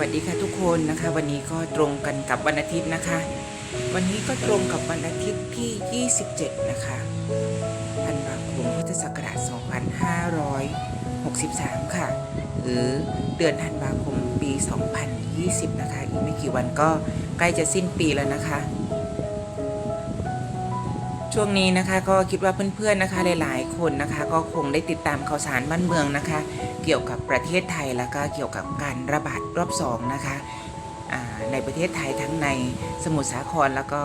วัสดีค่ะทุกคนนะคะ วันนี้ก็ตรงกันกับวันอาทิตย์นะคะ วันนี้ก็ตรงกับวันอาทิตย์ที่ 27 นะคะธันวาคมพุทธศักราช 2563 ค่ะ หรือเดือนธันวาคมปี 2020 นะคะ อีกไม่กี่วันก็ใกล้จะสิ้นปีแล้วนะคะ ช่วงนี้นะคะก็คิดว่าเพื่อนๆนะคะหลายๆคนนะคะ ก็คงได้ติดตามข่าวสารบ้านเมืองนะคะ เกี่ยวกับประเทศไทยแล้วก็เกี่ยวกับการระบาดรอบสองนะคะในประเทศไทยทั้งในสมุทรสาครแล้วก็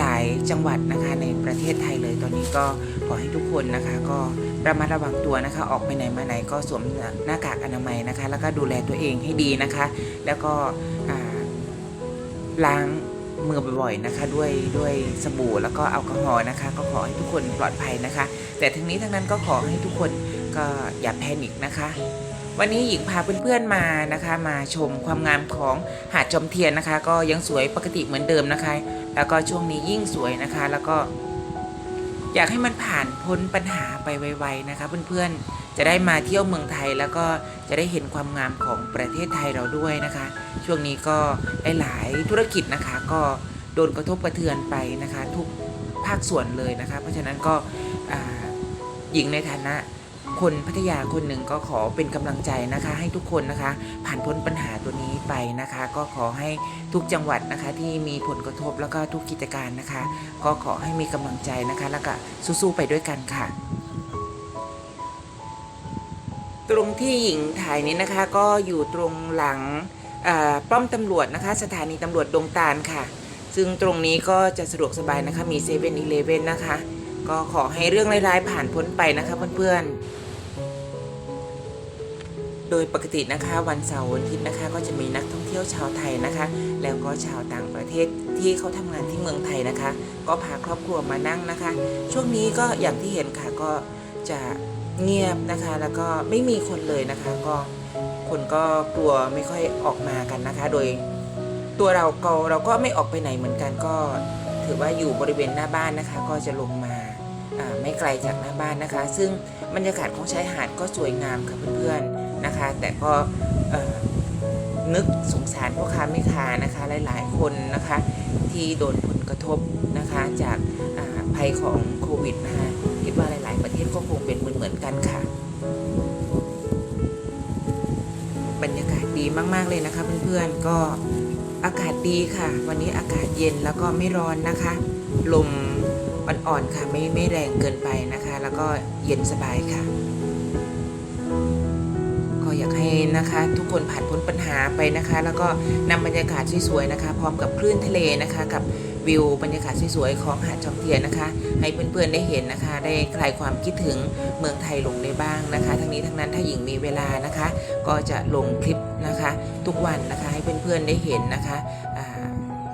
หลาย ๆ จังหวัดนะคะในประเทศไทยเลยตอนนี้ก็ขอให้ทุกคนนะคะ ก็ระมัดระวังตัวนะคะ ออกไปไหนมาไหนก็สวมหน้ากากอนามัยนะคะ แล้วก็ดูแลตัวเองให้ดีนะคะ แล้วก็ล้าง มือบ่อยๆนะคะ ด้วยด้วยสบู่แล้วก็แอลกอฮอล์นะคะ ก็ขอให้ทุกคนปลอดภัยนะคะ แต่ทั้งนี้ทั้งนั้นก็ขอให้ทุกคนก็อย่าแพนิคนะคะวันนี้หญิงพาเพื่อนๆมานะคะ มาชมความงามของหาดจอมเทียนนะคะ ก็ยังสวยปกติเหมือนเดิมนะคะ แล้วก็ช่วงนี้ยิ่งสวยนะคะ แล้วก็ อยากให้มันผ่านพ้นปัญหาไปไวๆนะคะ เพื่อนๆ จะได้มาเที่ยวเมืองไทยแล้วก็จะได้เห็นความงามของประเทศไทยเราด้วยนะคะ ช่วงนี้ก็หลายธุรกิจนะคะ ก็โดนกระทบกระเทือนไปนะคะ ทุกภาคส่วนเลยนะคะ เพราะฉะนั้นก็อ่าหญิงในฐานะคนพัทยาคนหนึ่งก็ขอเป็นกำลังใจนะคะ ให้ทุกคนนะคะ ผ่านพ้นปัญหาตัวนี้ไปนะคะ ก็ขอให้ทุกจังหวัดนะคะที่มีผลกระทบแล้วก็ทุกกิจการนะคะ ก็ขอให้มีกำลังใจนะคะ แล้วก็สู้ๆไปด้วยกันค่ะ ตรงที่หญิงถ่ายนี้นะคะ ก็อยู่ตรงหลังป้อมตำรวจนะคะ สถานีตำรวจดงตาลค่ะ ซึ่งตรงนี้ก็จะสะดวกสบายนะคะมีเซเว่นอีเลเว่นนะคะ ก็ขอให้เรื่องร้ายๆผ่านพ้นไปนะคะเพื่อนๆ โดยปกตินะคะวันเสาร์วันอาทิตย์นะคะ ก็จะมีนักท่องเที่ยวชาวไทยนะคะ แล้วก็ชาวต่างประเทศที่เขาทำงานที่เมืองไทยนะคะ ก็พาครอบครัวมานั่งนะคะ ช่วงนี้ก็อย่างที่เห็นค่ะก็จะ เงียบนะคะ แล้วก็ไม่มีคนเลยนะคะก็คนก็กลัวไม่ค่อยออกมากันนะคะ โดยตัวเราก็เราก็ไม่ออกไปไหนเหมือนกันก็ ถือว่าอยู่บริเวณหน้าบ้านนะคะ ก็จะลงมาไม่ไกลจากหน้าบ้านนะคะ ซึ่งบรรยากาศของชายหาดก็สวยงามค่ะเพื่อนๆนะคะ แต่ก็นึกสงสารพ่อค้าแม่ค้านะคะ หลายๆ คนนะคะ ที่โดนผลกระทบนะคะจากภัยของโควิดนะคะ ประเทศก็คงเป็นเหมือนๆกันค่ะ บรรยากาศดีมาก ๆ เลยนะคะ เพื่อนๆก็อากาศดีค่ะ วันนี้อากาศเย็นแล้วก็ไม่ร้อนนะคะ ลมอ่อน ๆ ค่ะ ไม่ไม่แรงเกินไปนะคะ แล้วก็เย็นสบายค่ะ ก็อยากให้นะคะ ทุกคนผ่านพ้นปัญหาไปนะคะ แล้วก็นำบรรยากาศสวยๆนะคะ พร้อมกับคลื่นทะเลนะคะกับ วิวบรรยากาศสวยๆของหาดจอมเทียนนะคะ ให้เพื่อนๆได้เห็นนะคะ ได้คลายความคิดถึงเมืองไทยลงได้บ้างนะคะ ทั้งนี้ทั้งนั้นถ้าหญิงมีเวลานะคะ ก็จะลงคลิปนะคะ ทุกวันนะคะให้เพื่อนๆได้เห็นนะคะ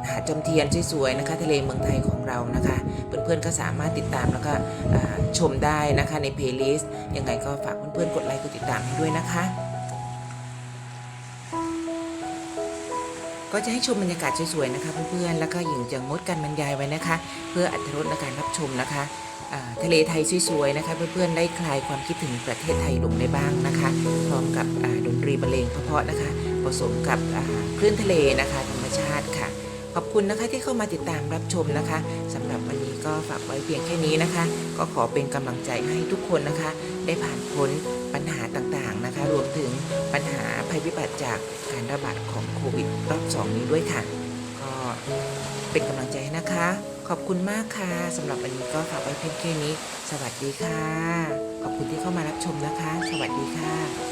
หาดจอมเทียนสวยๆนะคะ ทะเลเมืองไทยของเรานะคะ เพื่อนๆก็สามารถติดตามแล้วก็ชมได้นะคะในเพลย์ลิสต์ยังไงก็ฝากเพื่อนๆกดไลค์กดติดตามให้ด้วยนะคะ ก็จะให้ชมบรรยากาศสวยๆนะคะเพื่อนๆ แล้วก็หญิงจะงดการบรรยายไว้นะคะ เพื่ออัตรสในการรับชมนะคะทะเลไทยสวยๆนะคะเพื่อนๆได้คลายความคิดถึงประเทศไทยลงได้บ้างนะคะ พร้อมกับดนตรีบรรเลงเพาะๆนะคะ ผสมกับคลื่นทะเลนะคะ ธรรมชาติค่ะ ขอบคุณนะคะที่เข้ามาติดตามรับชมนะคะสำหรับวันนี้ก็ฝากไว้เพียงแค่นี้นะคะ ก็ขอเป็นกำลังใจให้ทุกคนนะคะ ได้ผ่านพ้นปัญหาต่างๆ จากการระบาดของโควิดรอบสองนี้ด้วยค่ะ ก็เป็นกำลังใจนะคะ ขอบคุณมากค่ะสำหรับวันนี้ก็ฝากไว้เพียงแค่นี้ สวัสดีค่ะ ขอบคุณที่เข้ามารับชมนะคะ สวัสดีค่ะ